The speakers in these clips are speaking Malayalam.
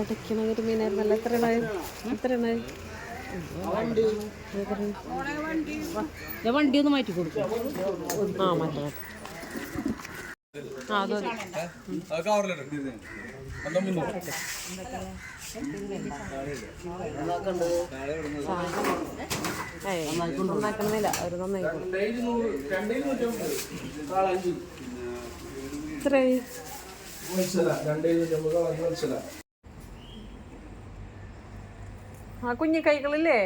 ഇടയ്ക്കണ ഒരു മീനായിരുന്നല്ലോ എത്ര എണ്ണായി? എത്ര എണ്ണായി? വണ്ടി ഒന്ന് മാറ്റി കൊടുക്കും. ആ മാറ്റി മാറ്റ. ആ അത് അവർ ആ കുഞ്ഞു കൈകളില്ലേ?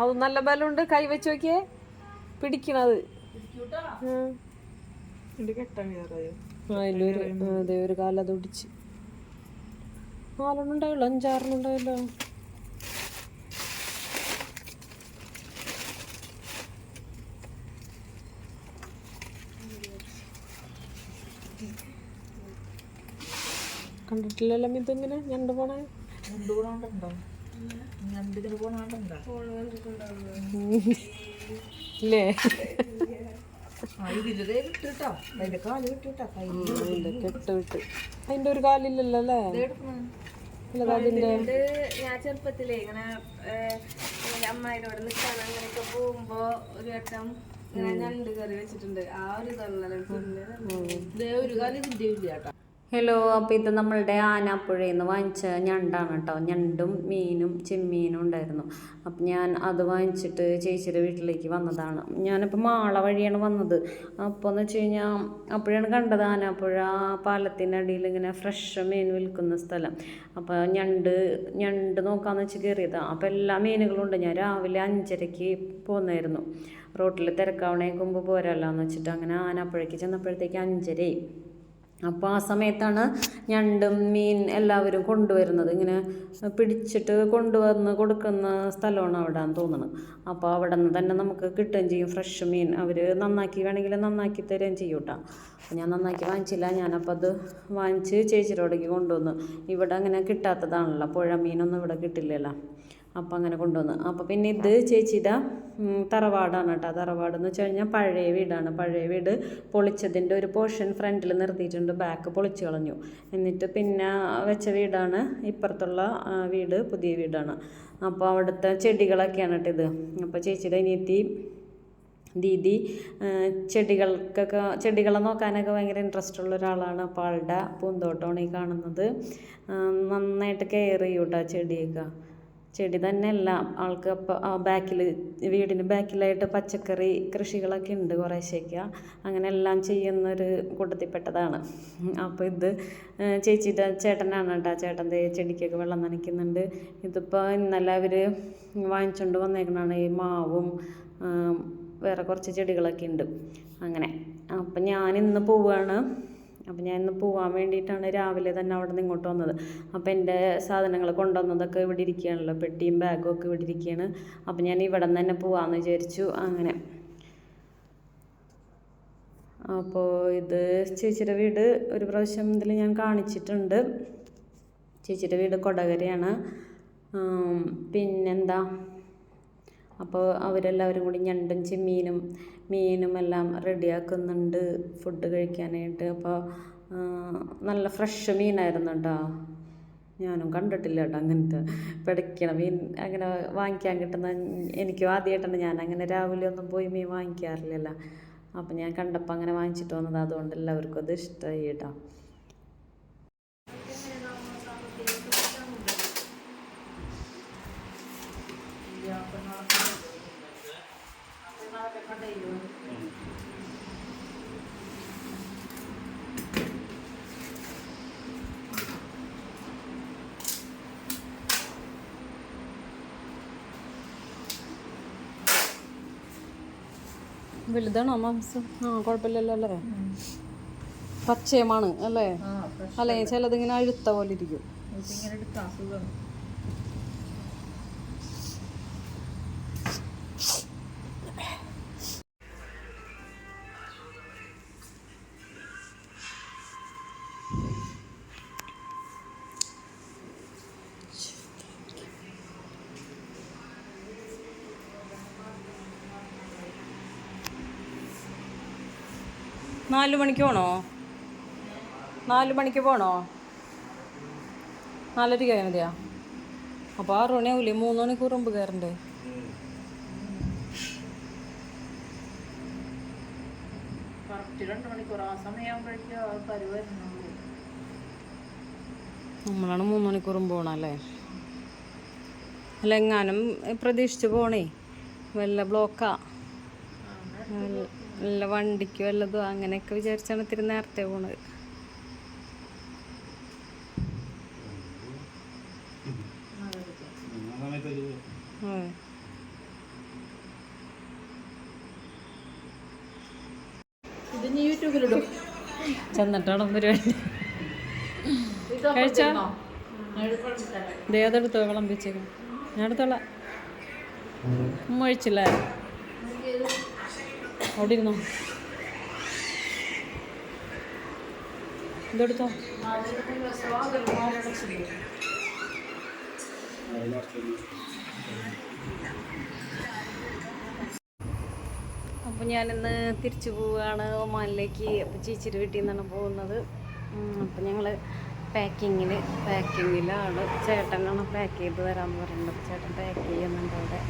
അത് നല്ല ബലമുണ്ട്. കൈ വെച്ച് നോക്കിയേ. പിടിക്കണത്. അതിലൊരു അതെ ഒരു കാലം അത് ഒടിച്ച്. നാലെണ്ണം ഉണ്ടായുള്ളൂ അഞ്ചാറെണ്ണം ഉണ്ടായല്ലോ കണ്ടിട്ടില്ലല്ലോ ഇതെങ്ങനെ ഞണ്ട് പോണേ? ഇല്ലേ? അതിന്റെ കെട്ട് വിട്ട് അതിന്റെ ഒരു കാലില്ലല്ലോ അല്ലേ ഞാൻ ചെറുപ്പത്തിലേ ഇങ്ങനെ അമ്മായിനോട് നിൽക്കാൻ അങ്ങനെയൊക്കെ പോകുമ്പോ ഒരു വട്ടം ഇങ്ങനെ ഞണ്ട് കറി വെച്ചിട്ടുണ്ട്. ആ ഒരു ഇതാണ് പിന്നെ ഒരു കാലം ഇതിന്റെ ഇല്ല കേട്ടോ. ഹലോ അപ്പോൾ ഇത് നമ്മളുടെ ആനാപ്പുഴയിൽ നിന്ന് വാങ്ങിച്ച ഞണ്ടാണ് കേട്ടോ ഞണ്ടും മീനും ചെമ്മീനും ഉണ്ടായിരുന്നു. അപ്പം ഞാൻ അത് വാങ്ങിച്ചിട്ട് ചേച്ചിയുടെ വീട്ടിലേക്ക് വന്നതാണ്. ഞാനിപ്പോൾ മാള വഴിയാണ് വന്നത്. അപ്പോൾ എന്ന് വെച്ച് കഴിഞ്ഞാൽ അപ്പോഴാണ് കണ്ടത് ആനാപ്പുഴ പാലത്തിനടിയിൽ ഇങ്ങനെ ഫ്രഷ് മീൻ വിൽക്കുന്ന സ്ഥലം. അപ്പോൾ ഞണ്ട് ഞണ്ട് നോക്കാമെന്ന് വെച്ച് കയറിയതാണ് അപ്പോൾ എല്ലാ മീനുകളും ഉണ്ട്. ഞാൻ രാവിലെ അഞ്ചരയ്ക്ക് പോന്നായിരുന്നു. റോട്ടിൽ തിരക്കാവണേക്ക് മുമ്പ് പോരല്ലോ എന്ന് വെച്ചിട്ട് അങ്ങനെ ആനാപ്പുഴയ്ക്ക് ചെന്നപ്പോഴത്തേക്ക് അഞ്ചരയായി. അപ്പോൾ ആ സമയത്താണ് ഞണ്ടും മീൻ എല്ലാവരും കൊണ്ടുവരുന്നത്. ഇങ്ങനെ പിടിച്ചിട്ട് കൊണ്ടുവന്ന് കൊടുക്കുന്ന സ്ഥലമാണ് അവിടെ എന്ന് തോന്നുന്നത് അപ്പോൾ അവിടെ നിന്ന് തന്നെ നമുക്ക് കിട്ടുകയും ചെയ്യും. ഫ്രഷ് മീൻ അവർ നന്നാക്കി വേണമെങ്കിൽ നന്നാക്കി തരുകയും ചെയ്യും കേട്ടോ. ഞാൻ നന്നാക്കി വാങ്ങിച്ചില്ല. ഞാനപ്പോൾ അത് വാങ്ങിച്ച് ചേച്ചിയോടേക്ക് കൊണ്ടുവന്നു. ഇവിടെ അങ്ങനെ കിട്ടാത്തതാണല്ലോ. പുഴ മീനൊന്നും ഇവിടെ കിട്ടില്ലല്ലോ. അപ്പോൾ അങ്ങനെ കൊണ്ടുവന്ന്. അപ്പോൾ പിന്നെ ഇത് ചേച്ചിയുടെ തറവാടാണ് കേട്ടോ. തറവാട് എന്ന് വെച്ച് കഴിഞ്ഞാൽ പഴയ വീടാണ്. പഴയ വീട് പൊളിച്ചതിന്റെ ഒരു പോർഷൻ ഫ്രണ്ടിൽ നിർത്തിയിട്ടുണ്ട്. ബാക്ക് പൊളിച്ച് കളഞ്ഞു. എന്നിട്ട് പിന്നെ വെച്ച വീടാണ് ഇപ്പുറത്തുള്ള വീട് പുതിയ വീടാണ്. അപ്പോൾ അവിടുത്തെ ചെടികളൊക്കെയാണ് കേട്ടോ ഇത്. അപ്പോൾ ചേച്ചിയുടെ അനിയത്തി ദീദി ചെടികൾക്കൊക്കെ ചെടികളെ നോക്കാനൊക്കെ ഭയങ്കര ഇൻട്രസ്റ്റ് ഉള്ള ഒരാളാണ്. അപ്പോൾ ആളുടെ പൂന്തോട്ടമാണ് ഈ കാണുന്നത്. നന്നായിട്ട് കെയർ ചെയ്യൂട്ടാ ചെടിയൊക്കെ. ചെടി തന്നെയല്ല. ആൾക്ക് അപ്പോൾ ബാക്കിൽ വീടിന്റെ ബാക്കിലായിട്ട് പച്ചക്കറി കൃഷികളൊക്കെ ഉണ്ട് കുറേശ്ശേക്ക് അങ്ങനെ എല്ലാം ചെയ്യുന്നൊരു കൂട്ടത്തിൽപ്പെട്ടതാണ്. അപ്പോൾ ഇത് ചേച്ചിയുടെ ചേട്ടനാണ് കേട്ടോ. ചേട്ടന്റെ ചെടിക്കൊക്കെ വെള്ളം നനയ്ക്കുന്നുണ്ട്. ഇതിപ്പോൾ ഇന്നലെ അവർ വാങ്ങിച്ചുകൊണ്ട് വന്നേക്കുന്നതാണ് ഈ മാവും വേറെ കുറച്ച് ചെടികളൊക്കെ ഉണ്ട്. അങ്ങനെ. അപ്പം ഞാൻ ഇന്ന് പോവുകയാണ് അപ്പം ഞാൻ ഇന്ന് പോകാൻ വേണ്ടിയിട്ടാണ് രാവിലെ തന്നെ അവിടെ നിന്ന് ഇങ്ങോട്ട് വന്നത്. അപ്പോൾ എന്റെ സാധനങ്ങൾ കൊണ്ടുവന്നതൊക്കെ ഇവിടെ ഇരിക്കുകയാണല്ലോ പെട്ടിയും ബാഗും ഒക്കെ ഇവിടെ ഇരിക്കുകയാണ്. അപ്പം ഞാൻ ഇവിടെ നിന്ന് തന്നെ പോകാമെന്ന് വിചാരിച്ചു അങ്ങനെ. അപ്പോൾ ഇത് ചേച്ചിയുടെ വീട് ഒരു പ്രാവശ്യം ഇതിൽ ഞാൻ കാണിച്ചിട്ടുണ്ട്. ചേച്ചിയുടെ വീട് കൊടകരയാണ്. പിന്നെന്താ? അപ്പോൾ അവരെല്ലാവരും കൂടി ഞണ്ടും ചെമ്മീനും മീനും എല്ലാം റെഡിയാക്കുന്നുണ്ട് ഫുഡ് കഴിക്കാനായിട്ട്. അപ്പോൾ നല്ല ഫ്രഷ് മീനായിരുന്നു കേട്ടോ ഞാനും കണ്ടിട്ടില്ല കേട്ടോ അങ്ങനത്തെ പിടയ്ക്കണ മീൻ. അങ്ങനെ വാങ്ങിക്കാൻ കിട്ടുന്ന എനിക്കും ആദ്യമായിട്ടാണ് ഞാൻ അങ്ങനെ രാവിലെ ഒന്നും പോയി മീൻ വാങ്ങിക്കാറില്ലല്ലോ. അപ്പോൾ ഞാൻ കണ്ടപ്പോൾ അങ്ങനെ വാങ്ങിച്ചിട്ട് വന്നത്. അതുകൊണ്ട് എല്ലാവർക്കും അത് ഇഷ്ടമായി കേട്ടോ വലുതാണോ മാംസം? ആ കുഴപ്പമില്ലല്ലോ അല്ലേ? പച്ചയമാണ് അല്ലേ? അല്ലേ ചിലതിങ്ങനെ അഴുത്ത പോലെ ഇരിക്കും. നാല് മണിക്ക് പോണോ? നാല് മണിക്ക് പോണോ? നാലരയ്ക്ക് കയറിയാ മതിയാ? അപ്പോൾ ആറ് മണിയാവില്ലേ മൂന്ന് മണിക്കൂർ മുമ്പ് കയറണ്ടേ? നമ്മളാണ് മൂന്ന് മണിക്കൂറും പോണല്ലേ അല്ല? എങ്ങാനും പ്രതീക്ഷിച്ച് പോണേ. വല്ല ബ്ലോക്കാ. വല്ല- വല്ല വണ്ടിക്ക് വല്ലതും അങ്ങനെയൊക്കെ വിചാരിച്ചാണ് ഇത്തിരി നേരത്തെ പോണത്. ചെന്നിട്ടാണ് പരിപാടി. കഴിച്ചോ? ദേ അതെടുത്തോ വിളമ്പിച്ചേക്കും. ഞാൻ എടുത്തോളാം. ഉമ്മ കഴിച്ചില്ലേ അവിടെ ഇരുന്നോ ഇതെടുത്തോ? അപ്പോൾ ഞാനിന്ന് തിരിച്ചു പോവുകയാണ് ഒമാനിലേക്ക്. അപ്പോൾ ചേച്ചിയുടെ വീട്ടിൽ നിന്നാണ് പോകുന്നത്. അപ്പോൾ ഞങ്ങൾ പാക്കിങ്ങിൽ പാക്കിങ്ങിലാണ്. ചേട്ടനാണ് പാക്ക് ചെയ്ത് തരാമെന്ന് പറയുന്നത്. ചേട്ടൻ പാക്ക് ചെയ്യുന്നുണ്ട് അവിടെ.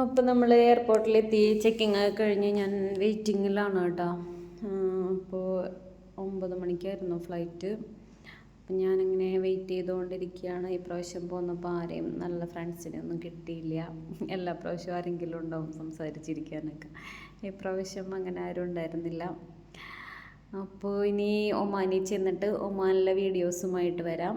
അപ്പോൾ നമ്മൾ എയർപോർട്ടിലെത്തി ചെക്കിംഗ് ഒക്കെ കഴിഞ്ഞ് ഞാൻ വെയിറ്റിങ്ങിലാണ് കേട്ടോ. അപ്പോൾ ഒമ്പത് മണിക്കായിരുന്നു ഫ്ലൈറ്റ് അപ്പം ഞാനിങ്ങനെ വെയിറ്റ് ചെയ്തുകൊണ്ടിരിക്കുകയാണ് ഈ പ്രാവശ്യം പോന്നപ്പോൾ ആരെയും നല്ല ഫ്രണ്ട്സിനെ ഒന്നും കിട്ടിയില്ല. എല്ലാ പ്രാവശ്യവും ആരെങ്കിലും ഉണ്ടാവും സംസാരിച്ചിരിക്കാനൊക്കെ. ഈ പ്രാവശ്യം അങ്ങനെ ആരും ഉണ്ടായിരുന്നില്ല. അപ്പോൾ ഇനി ഒമാനിൽ ചെന്നിട്ട് ഒമാനിലെ വീഡിയോസുമായിട്ട് വരാം.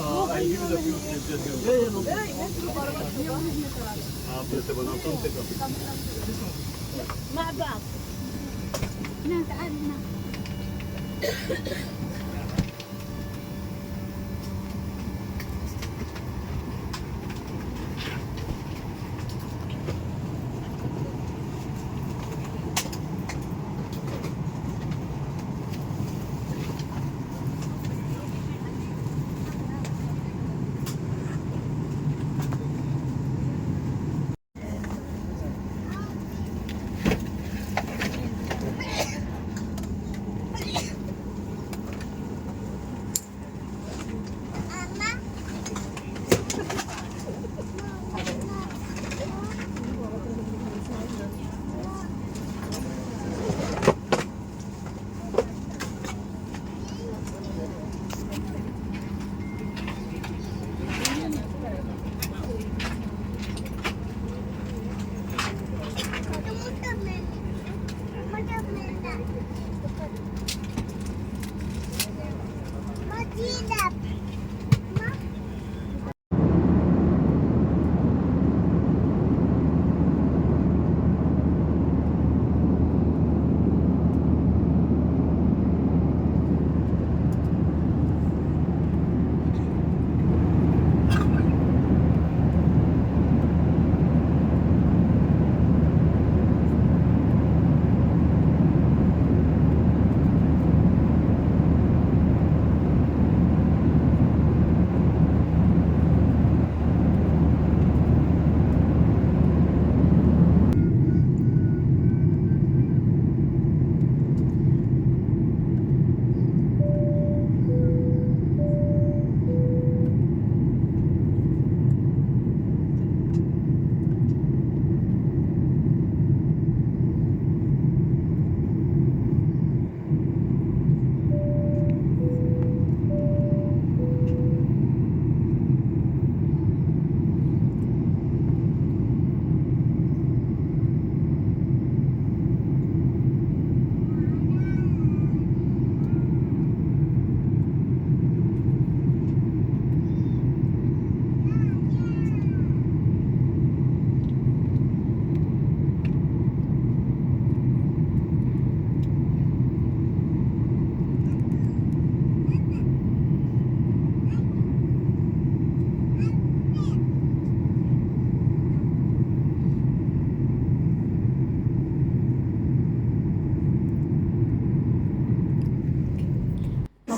Uh, I'll give you the few slips just give me. आप जैसे बनाता हूँ उसे कर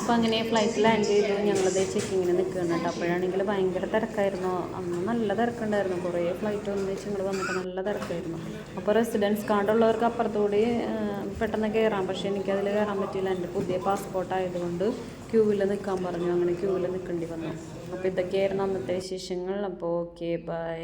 അപ്പോൾ അങ്ങനെ ഫ്ലൈറ്റ് ലാൻഡ് ചെയ്തു ഞങ്ങളത് ചെക്കിങ്ങിന് നിൽക്കുകയാണ് കേട്ടോ. അപ്പോഴാണെങ്കിൽ ഭയങ്കര തിരക്കായിരുന്നു. അന്ന് നല്ല തിരക്കുണ്ടായിരുന്നു. കുറേ ഫ്ലൈറ്റ് ഒന്നിച്ച് ഇങ്ങോട്ട് വന്നിട്ട് നല്ല തിരക്കായിരുന്നു. അപ്പോൾ റെസിഡൻസ് കാർഡുള്ളവർക്ക് അപ്പുറത്തുകൂടി പെട്ടെന്ന് കയറാം പക്ഷേ എനിക്കതിൽ കയറാൻ പറ്റിയില്ല. എന്റെ പുതിയ പാസ്പോർട്ട് ആയതുകൊണ്ട് ക്യൂവിൽ നിൽക്കാൻ പറഞ്ഞു. അങ്ങനെ ക്യൂവിൽ നിൽക്കേണ്ടി വന്നു. അപ്പോൾ ഇതൊക്കെയായിരുന്നു അന്നത്തെ വിശേഷങ്ങൾ. അപ്പോൾ ഓക്കെ ബൈ